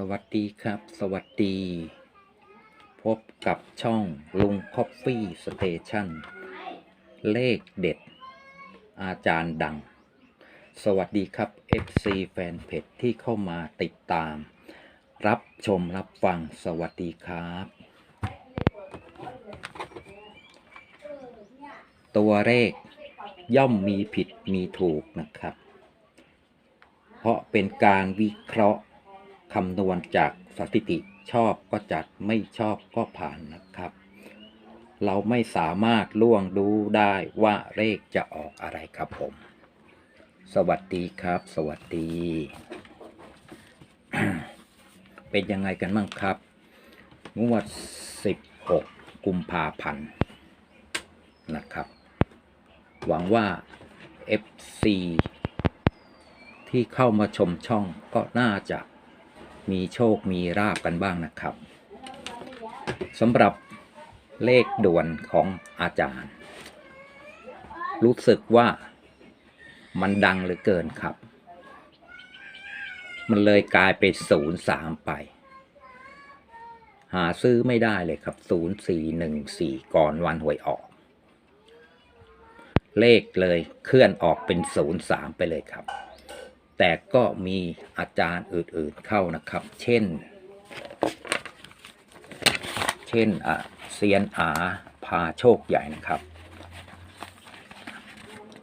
สวัสดีครับ สวัสดี พบกับช่องลุงคอฟฟี่สเตชันเลขเด็ด อาจารย์ดัง สวัสดีครับ FC แฟนเพจที่เข้ามาติดตาม รับชมรับฟังสวัสดีครับ ตัวเลขย่อมมีผิดมีถูกนะครับ เพราะเป็นการวิเคราะห์ คำนวณจากสถิติชอบก็จัดไม่ชอบก็ผ่านนะครับ เราไม่สามารถล่วงดูได้ว่าเลขจะออกอะไรครับผม สวัสดีครับ สวัสดี เป็นยังไงกันบ้างครับ งวด 16 กุมภาพันธ์นะครับ หวังว่า FC ที่เข้ามาชมช่องก็น่าจะ มีโชคมีราบกันบ้างนะครับสำหรับเลขด่วนของอาจารย์ รู้สึกว่ามันดังเหลือเกินครับ มันเลยกลายเป็นศูนย์สามไป หาซื้อไม่ได้เลยครับศูนย์สี่หนึ่งสี่ก่อนวันหวยออก เลขเลยเคลื่อนออกเป็นศูนย์สามไปเลยครับ แต่ก็มีอาจารย์อื่นๆเข้านะครับ เช่น เช่นเซียนอาพาโชคใหญ่นะครับ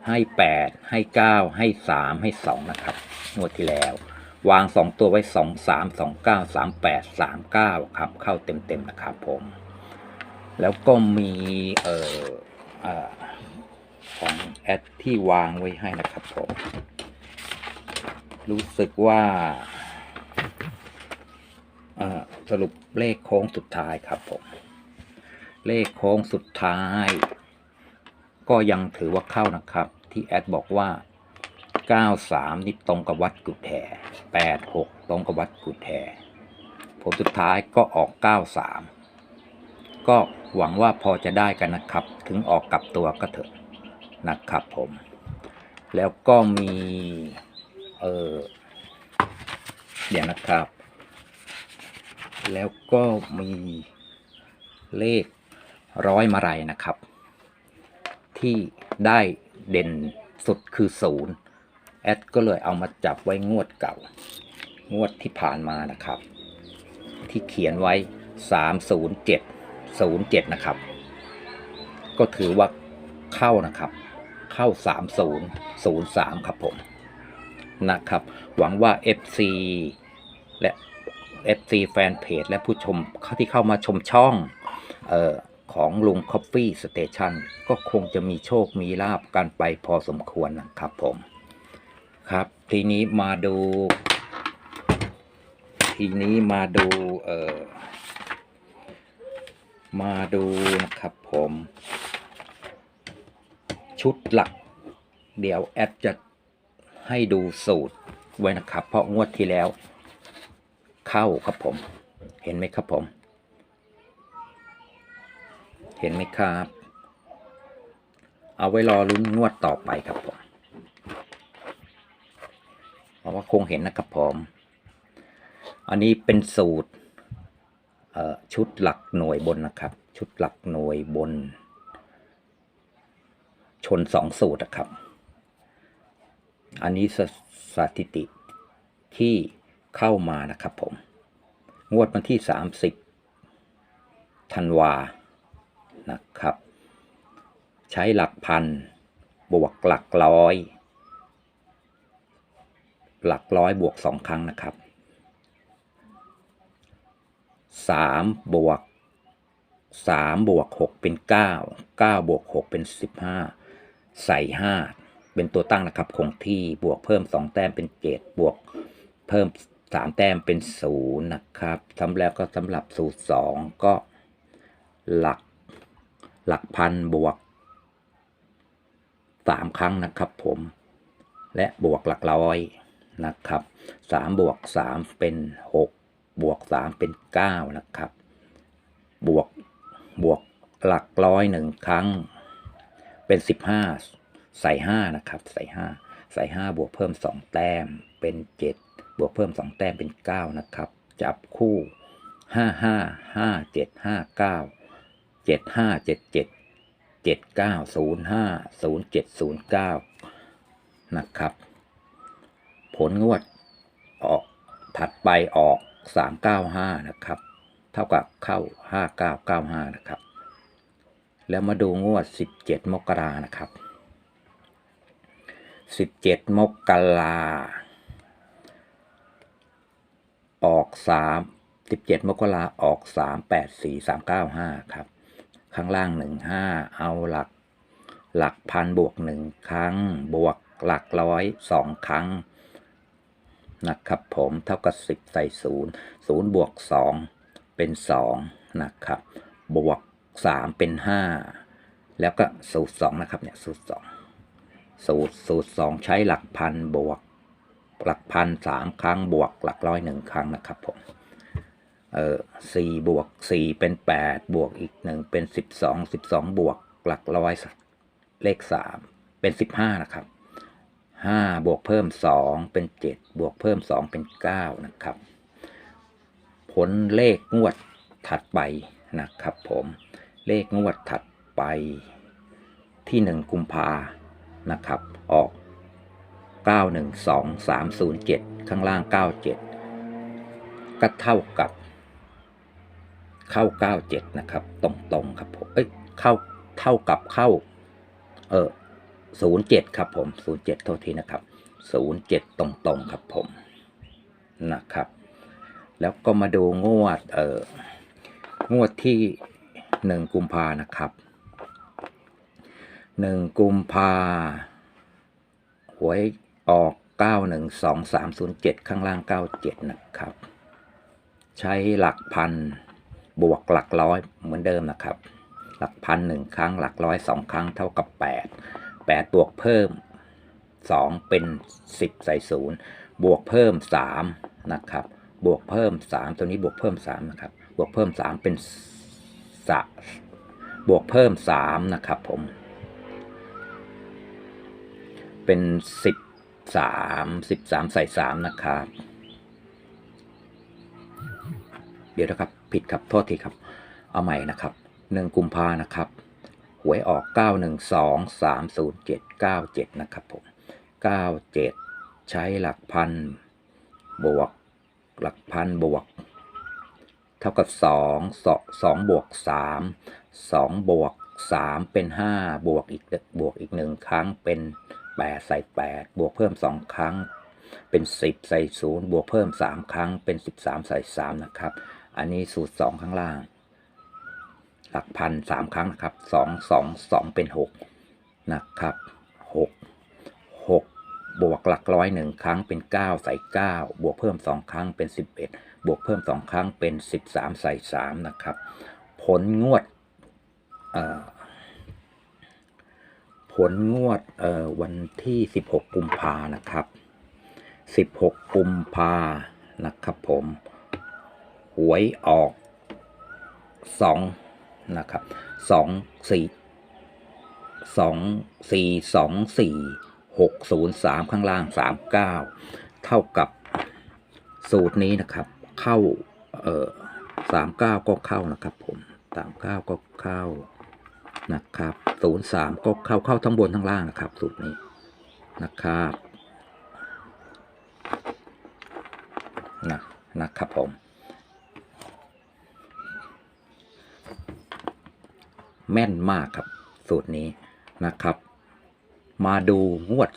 ให้ 8 ให้ 9 ให้ 3 ให้ 2 นะครับงวดที่แล้ว วาง 2 ตัวไว้ 2 3 2 9 3 8 3 9 ครับ เข้าเต็ม ๆ นะครับผม แล้วก็มีเอ่ออของแอดที่วางไว้ให้นะครับผม รู้สึกว่าสรุปเลขโค้งสุดท้ายครับผม เลขโค้งสุดท้าย ก็ยังถือว่าเข้านะครับ ที่แอดบอกว่า 93 นี่ตรงกับวัดกุฎแห่86 ตรงกับวัดกุฎแห่ผลสุดท้ายก็ออก 93 ก็หวังว่าพอจะได้กันนะครับ ถึงออกกลับตัวก็เถอะนะครับผม แล้วก็มี เออเดี๋ยวนะครับ แล้วก็มีเลขร้อยมาลัยนะครับ ที่ได้เด่นสุดคือศูนย์แอดก็เลยเอามาจับไว้งวดเก่า งวดที่ผ่านมานะครับ ที่เขียนไว้ 307 07 นะครับ ก็ถือว่าเข้านะครับ เข้า 30 03 ครับผม นะครับ หวังว่า FC และ FC แฟนเพจและผู้ชมที่เข้ามาชมช่องออของลุง Coffee Station ก็คงจะมีโชคมีลาบกันไปพอสมควรนะครับผมครับ ทีนี้มาดู ทีนี้มาดูเออมาดูนะครับผม ชุดหลัก เดี๋ยวแอดจะ ให้ดูสูตรไว้นะครับ เพราะงวดที่แล้ว เข้าครับผม เห็นไหมครับผม เห็นไหมครับ เอาไว้รอลุ้นงวดต่อไปครับผมเพราะว่าคงเห็นนะครับผม อันนี้เป็นสูตรชุดหลักหน่วยบนนะครับ ชุดหลักหน่วยบน ชนสองสูตรนะครับ อันนี้สสถิติที่เข้ามานะครับผม งวดวันที่ 30ธันวานะครับ ใช้หลักพัน บวกหลักร้อย หลักร้อยบวกสองครั้งนะครับสามบวกสามบวกหกเป็นเก้าเก้าบวกหกเป็นสิบห้าใส่ห้า เป็นตัวตั้งนะครับคงที่บวกเพิ่มสองแต้มเป็นเจ็ดบวกเพิ่มสามแต้มเป็นศูนย์นะครับสำแล้วก็สำหรับสูตรสองก็หลักหลักพันบวกสามครั้งนะครับผม และบวกหลักร้อยนะครับสามบวกสามเป็นหกบวกสามเป็นเก้านะครับ บวกบวกหลักร้อยหนึ่งครั้งเป็นสิบห้า ใส่ห้านะครับใส่ห้าใส่ห้าบวกเพิ่มสองแต้มเป็นเจ็ดบวกเพิ่มสองแต้มเป็นเก้านะครับ จับคู่ห้าห้าห้าเจ็ดห้าเก้าเจ็ดห้าเจ็ดเจ็ดเจ็ดเก้าศูนย์ห้าศูนย์เจ็ดศูนย์เก้านะครับ ผลงวดออกถัดไปออกสามเก้าห้านะครับ เท่ากับเข้าห้าเก้าเก้าห้านะครับ แล้วมาดูงวดสิบเจ็ดมกรานะครับ สิบเจ็ดมกราออกสามสิบเจ็ดมกราออกสามแปดสี่สามเก้าห้าครับ ข้างล่างหนึ่งห้าเอาหลัก หลักพันบวกหนึ่งครั้ง บวกหลักร้อยสองครั้ง นะครับผมเท่ากับสิบใส่ศูนย์ศูนย์บวกสองเป็นสองนะครับ บวกสามเป็นห้าแล้วก็สูตรสองนะครับเนี่ยสูตรสอง สูตรสูตรสองใช้หลักพันบวก หลักพันสามครั้งบวกหลักร้อยหนึ่งครั้งนะครับผมเออสี่บวกสี่เป็นแปดบวกอีกหนึ่งเป็นสิบสองสิบสองบวกหลักร้อยเลขสามเป็นสิบห้านะครับห้าบวกเพิ่มสองเป็นเจ็ดบวกเพิ่มสองเป็นเก้านะครับ ผลเลขงวดถัดไปนะครับผมเลขงวดถัดไปที่หนึ่งกุมภา นะครับ ออก 912307 ข้างล่าง 97 ก็เท่ากับ เข้า 97 นะครับ ตรงๆครับผม เอ้ย เข้า เท่ากับเข้า เออ07 ครับผม 07 โทษทีนะครับ 07 ตรงๆ ครับผม นะครับ แล้วก็มาดูงวด เอองวดที่ 1 กุมภานะครับ 1กุมภาหวยออก912307ข้างล่าง97นะครับ ใช้หลักพันบวกหลักร้อยเหมือนเดิมนะครับ หลักพันหนึ่งครั้งหลักร้อยสองครั้งเท่ากับ8 8บวกเพิ่ม2เป็น10ใส่ศูนย์บวกเพิ่ม3นะครับบวกเพิ่ม3ตัวนี้บวกเพิ่ม3นะครับบวกเพิ่ม3เป็นสะบวกเพิ่ม3นะครับผม เป็นสิบสามสิบสามใส่สามนะครับ เดี๋ยวนะครับ ผิดครับ โทษทีครับ เอาใหม่นะครับหนึ่งกุมภานะครับ หวยออกเก้าหนึ่งสองสามศูนย์เจ็ดเก้าเจ็ดนะครับผมเก้าเจ็ดใช้หลักพัน บวก หลักพันบวก เท่ากับสองสองสองบวกสามสองบวกสามเป็นห้าบวกอีกบวกอีกหนึ่งครั้งเป็น แปดใส่แปดบวกเพิ่มสองครั้ง เป็นสิบใส่ศูนย์บวกเพิ่มสามครั้ง เป็นสิบสามใส่สามนะครับ อันนี้สูตรสองข้างล่าง หลักพันสามครั้งนะครับสองสองสองเป็นหกนะครับหกหกบวกหลักร้อยหนึ่งครั้งเป็นเก้าใส่เก้าบวกเพิ่มสองครั้งเป็นสิบเอ็ดบวกเพิ่มสองครั้งเป็นสิบสามใส่สามนะครับ ผลงวดอ ผลงวดวันที่ 16 กุมภานะครับ 16 กุมภานะครับผมหวยออก 2 นะครับ 2 4 2 4 2 4 6 0 3 ข้างล่าง 39 เท่ากับสูตรนี้นะครับ เข้าเอ่อ39 ก็เข้านะครับผม 39 ก็เข้า นะครับศูนย์สามก็เข้าเข้าทั้งบนทั้งล่างนะครับสูตรนี้นะครับนะนะครับผม แม่นมากครับ สูตรนี้นะครับ มาดูงวด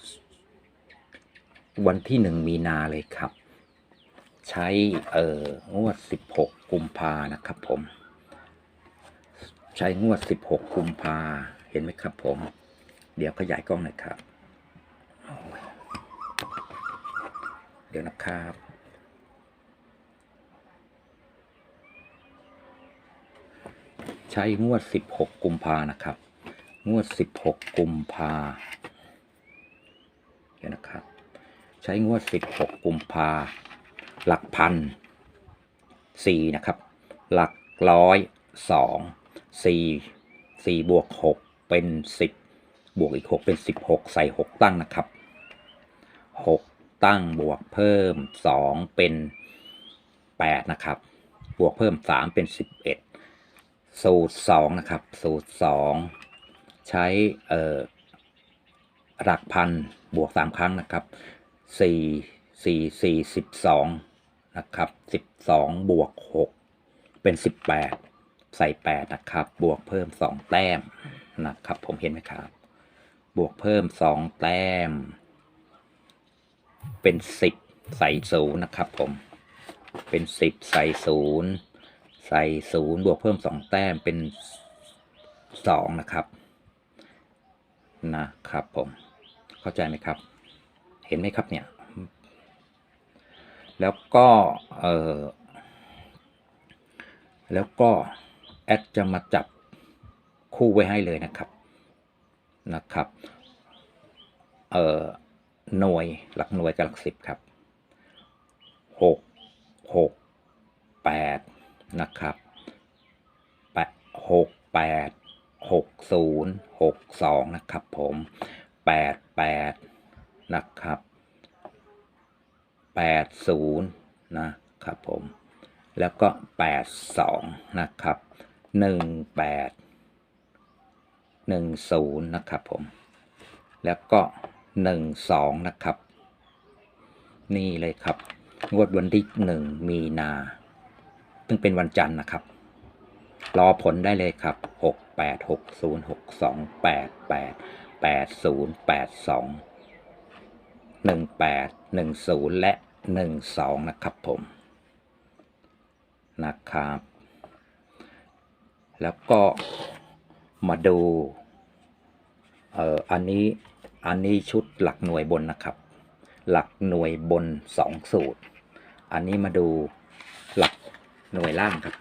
วันที่หนึ่งมีนาเลยครับ ใช้เอ่องวด 16 กุมภานะครับผม ใช้งวด 16กุมภาเห็นไหมครับผม เดี๋ยวขยายกล้องหน่อยครับ เดี๋ยวนะครับใช้งวด 16 กุมภานะครับ งวด 16 กุมภาเดี๋ยวนะครับ ใช้งวด 16 กุมภาหลักพันสี่นะครับ หลักร้อยสอง สี่สี่บวกหกเป็นสิบบวกอีกหกเป็นสิบหกใส่หกตั้งนะครับหกตั้งบวกเพิ่มสองเป็นแปดนะครับ บวกเพิ่มสามเป็นสิบเอ็ดสูตรสองนะครับ สูตรสองใช้เอ่อหลักพันบวกสามครั้งนะครับสี่สี่สี่สิบสองนะครับสิบสองบวกหกเป็นสิบแปด ใส่แปดนะครับ บวกเพิ่มสองแต้มนะครับ ผมเห็นไหมครับ บวกเพิ่มสองแต้ม เป็นสิบใส่ศูนย์นะครับผม เป็นสิบใส่ศูนย์ใส่ศูนย์บวกเพิ่มสองแต้มเป็นสองนะครับ นะครับผม เข้าใจไหมครับ เห็นไหมครับเนี่ย แล้วก็ เออแล้วก็ แอดจะมาจับคู่ไว้ให้เลยนะครับนะครับเอ่อหน่วยหลักหน่วยกับหลักสิบครับหกหกแปดนะครับแปดหกแปดหกศูนย์หกสองนะครับผมแปดแปดนะครับแปดศูนย์นะครับผมแล้วก็แปดสองนะครับ หนึ่งแปดหนึ่งศูนย์นะครับผม แล้วก็หนึ่งสองนะครับ นี่เลยครับ งวดวันที่หนึ่งมีนาซึ่งเป็นวันจันทร์นะครับ รอผลได้เลยครับหกแปดหกศูนย์หกสองแปดแปดแปดศูนย์แปดสองหนึ่งแปดหนึ่งศูนย์และหนึ่งสองนะครับผมนะครับ แล้วก็มาดูเอ่ออันนี้อันนี้ชุดหลักหน่วยบนนะครับ หลักหน่วยบนสองสูตร อันนี้มาดูหลักหน่วยล่างครับ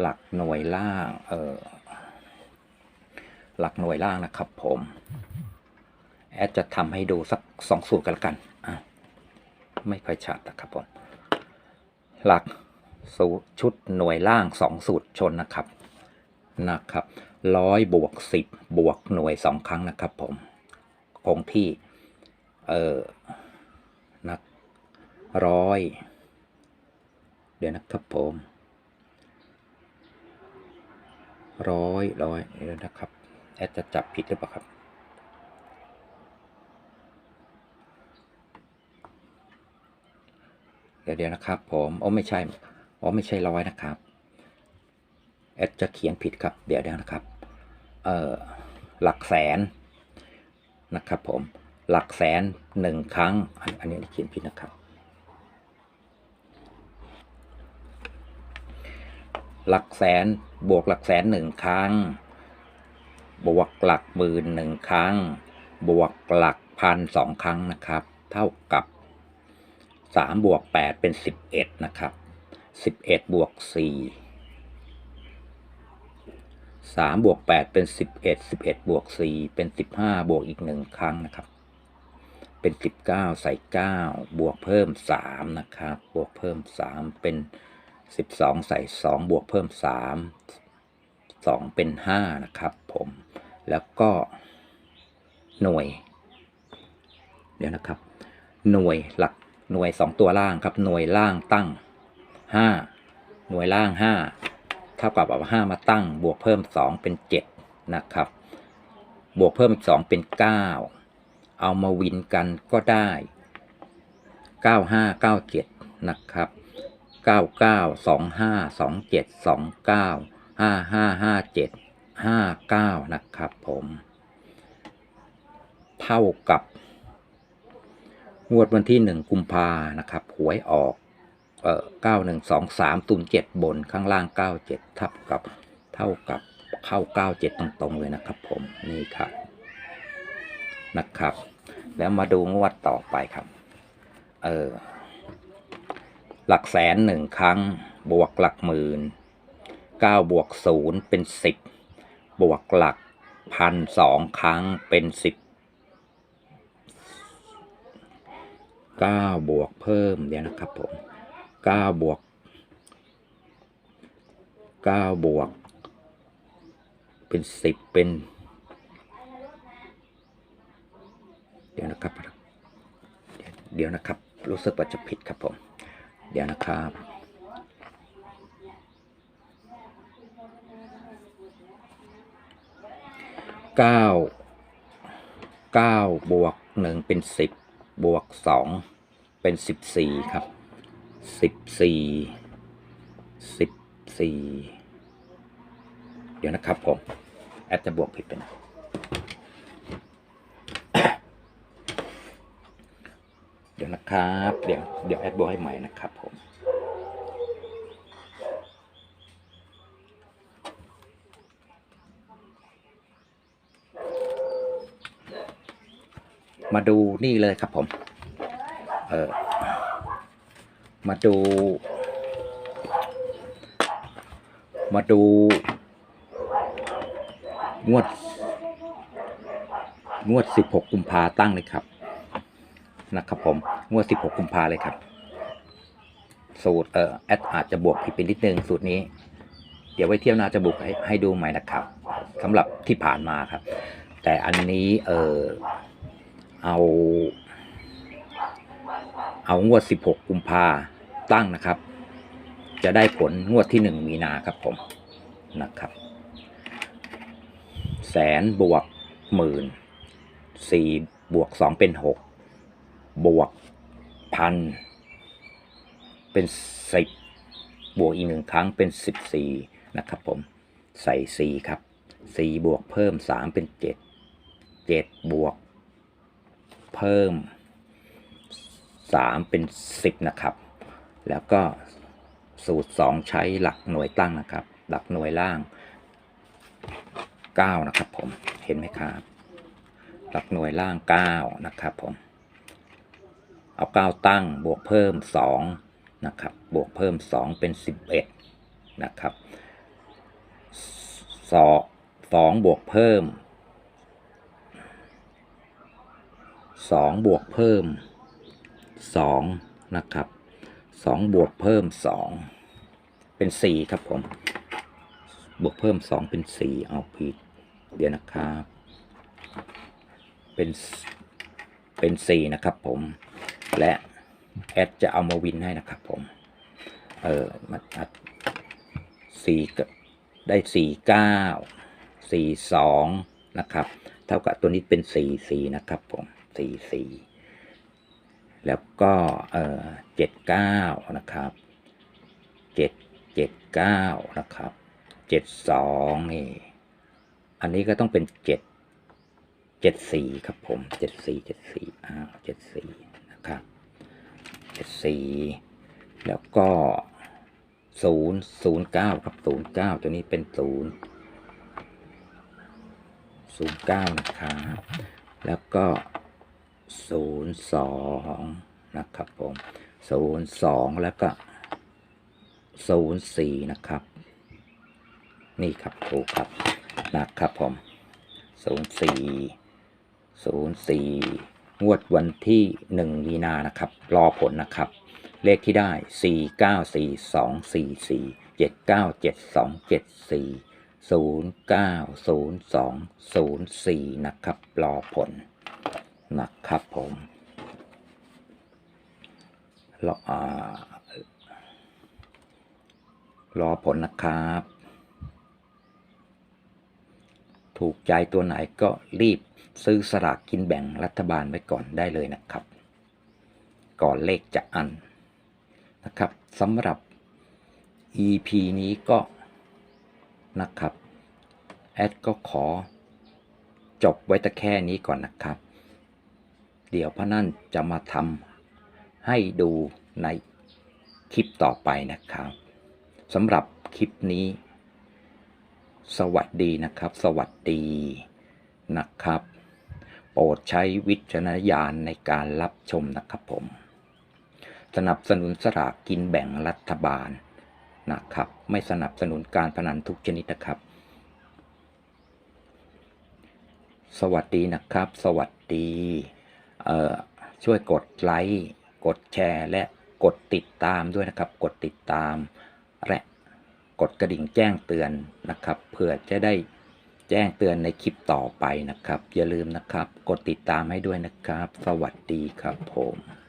หลักหน่วยล่างเอ่อหลักหน่วยล่างนะครับผมแอดจะทำให้ดูสักสองสูตรกันละกันอะไม่ค่อยชัดนะครับผม หลัก ชุดหน่วยล่างสองสูตรชนนะครับนะครับร้อยบวกสิบบวกหน่วยสองครั้งนะครับผมคงที่ เออนักร้อยเดี๋ยวนะครับผมร้อยร้อยเดี๋ยวนะครับแอดจะจับผิดหรือเปล่าครับเดี๋ยวเดี๋ยวนะครับผมโอ้ไม่ใช่ อ๋อไม่ใช่ร้อยนะครับแอดจะเขียนผิดครับ เดี๋ยวเดี๋ยวนะครับเอ่อหลักแสนนะครับผมหลักแสนหนึ่งครั้งอันอันนี้เขียนผิดนะครับ หลักแสนบวกหลักแสนหนึ่งครั้ง บวกหลักหมื่นหนึ่งครั้ง บวกหลักพันสองครั้งนะครับ เท่ากับสามบวกแปดเป็นสิบเอ็ดนะครับ สิบเอ็ดบวกสี่สามบวกแปดเป็นสิบเอ็ดสิบเอ็ดบวกสี่เป็นสิบห้าบวกอีกหนึ่งครั้งนะครับ เป็นสิบเก้าใส่เก้าบวกเพิ่มสามนะครับ บวกเพิ่มสามเป็นสิบสองใส่สองบวกเพิ่มสามสองเป็นห้านะครับผมแล้วก็หน่วย เดี๋ยวนะครับ หน่วยหลักหน่วยสองตัวล่างครับ หน่วยล่างตั้ง ห้าหน่วยล่างห้าเท่ากับเอาห้ามาตั้ง บวกเพิ่มสองเป็นเจ็ดนะครับ บวกเพิ่มอีกสองเป็นเก้าเอามาวินกันก็ได้เก้าห้าเก้าเจ็ดนะครับเก้าเก้าสองห้าสองเจ็ดสองเก้าห้าห้าห้าเจ็ดห้าเก้านะครับผม เท่ากับงวดวันที่หนึ่งกุมภานะครับ หวยออก เอ่อเก้าหนึ่งสองสามตุนเจ็ดบนข้างล่างเก้าเจ็ดทับกับเท่ากับเข้าเก้าเจ็ดตรงๆเลยนะครับ ผมนี่ครับนะครับ แล้วมาดูงวดต่อไปครับ เออหลักแสนหนึ่งครั้ง บวกหลักหมื่นเก้าบวกศูนย์เป็นสิบบวกหลักพันสองครั้งเป็นสิบเก้าบวกเพิ่มเดี๋ยวนะครับผม เก้าบวกเก้าบวก เป็นสิบเป็น เดี๋ยวนะครับเดี๋ยวเดี๋ยวนะครับ รู้สึกว่าจะผิดครับผม เดี๋ยวนะครับเก้าเก้าบวกหนึ่งเป็นสิบบวกสองเป็นสิบสี่ครับ สิบสี่สิบสี่เดี๋ยวนะครับผม แอดจะบวกผิดไปนะเดี๋ยวนะครับ เดี๋ยวเดี๋ยวแอดบวกให้ใหม่นะครับผมมาดูนี่เลยครับผม เออ มาดู มาดู งวด งวด 16 กุมภาตั้งเลยครับ นะครับผม งวด 16 กุมภาเลยครับ สูตร เอ่อ แอดอาจจะบวกผิดไปนิดนึง สูตรนี้ เดี๋ยวไว้เที่ยวหน้าจะบุกให้ให้ดูใหม่นะครับสำหรับที่ผ่านมาครับ แต่อันนี้ เออเอาเอางวด 16 กุมภา ตั้งนะครับ จะได้ผลงวดที่ 1 มีนาครับผมนะครับ แสนบวกหมื่นสี่บวกสองเป็นหกบวกพันเป็นสิบบวกอีกหนึ่งครั้งเป็นสิบสี่นะครับผมใส่สี่ครับสี่บวกเพิ่มสามเป็นเจ็ดเจ็ดบวกเพิ่มสามเป็นสิบนะครับ แล้วก็สูตรสองใช้หลักหน่วยตั้งนะครับ หลักหน่วยล่าง 9 นะครับผมเห็นไหมครับ หลักหน่วยล่าง 9 นะครับผม เอา 9 ตั้งบวกเพิ่ม 2 นะครับ บวกเพิ่ม 2 เป็น 11 นะครับสอสองบวกเพิ่ม 2 บวกเพิ่ม 2 นะครับ 2บวกเพิ่ม2เป็น4ครับผม บวกเพิ่ม2เป็น4เอาผิด เดี๋ยวนะครับ เป็นเป็น4นะครับผม และแอดจะเอามาวินให้นะครับผม เออมาอัดสี่ได้สี่เก้าสี่สองนะครับ เท่ากับตัวนี้เป็นสี่สี่นะครับผมสี่สี่ แล้วก็เออเจ็ดเก้านะครับเจ็ดเจ็ดเก้านะครับเจ็ดสองนี่ อันนี้ก็ต้องเป็นเจ็ดเจ็ดสี่ครับผมเจ็ดสี่เจ็ดสี่อ้าวเจ็ดสี่นะครับเจ็ดสี่แล้วก็ศูนย์ศูนย์เก้าครับศูนย์เก้าตัวนี้เป็นศูนย์ศูนย์เก้านะครับ แล้วก็ ศูนย์สองนะครับผมศูนย์สองแล้วก็ศูนย์สี่นะครับ นี่ครับถูกครับนะครับผมศูนย์สี่ศูนย์สี่งวดวันที่หนึ่งมีนานะครับ รอผลนะครับ เลขที่ได้สี่เก้าสี่สองสี่สี่เจ็ดเก้าเจ็ดสองเจ็ดสี่ศูนย์เก้าศูนย์สองศูนย์สี่นะครับ รอผล นะครับผมรออ่ารอผลนะครับ ถูกใจตัวไหนก็รีบซื้อสลากกินแบ่งรัฐบาลไว้ก่อนได้เลยนะครับ ก่อนเลขจะอันนะครับสำหรับ EP นี้ก็นะครับ แอดก็ขอจบไว้แต่แค่นี้ก่อนนะครับ เดี๋ยวพระนั่นจะมาทำให้ดูในคลิปต่อไปนะครับสำหรับคลิปนี้ สวัสดีนะครับ สวัสดีนะครับ โปรดใช้วิจารณญาณในการรับชมนะครับผม สนับสนุนสลากกินแบ่งรัฐบาลนะครับ ไม่สนับสนุนการพนันทุกชนิดนะครับ สวัสดีนะครับ สวัสดี ช่วยกดไลค์กดแชร์ และกดติดตามด้วยนะครับ กดติดตาม และกดกระดิ่งแจ้งเตือนนะครับเพื่อจะได้แจ้งเตือนในคลิปต่อไปนะครับ อย่าลืมนะครับ กดติดตามให้ด้วยนะครับ สวัสดีครับผม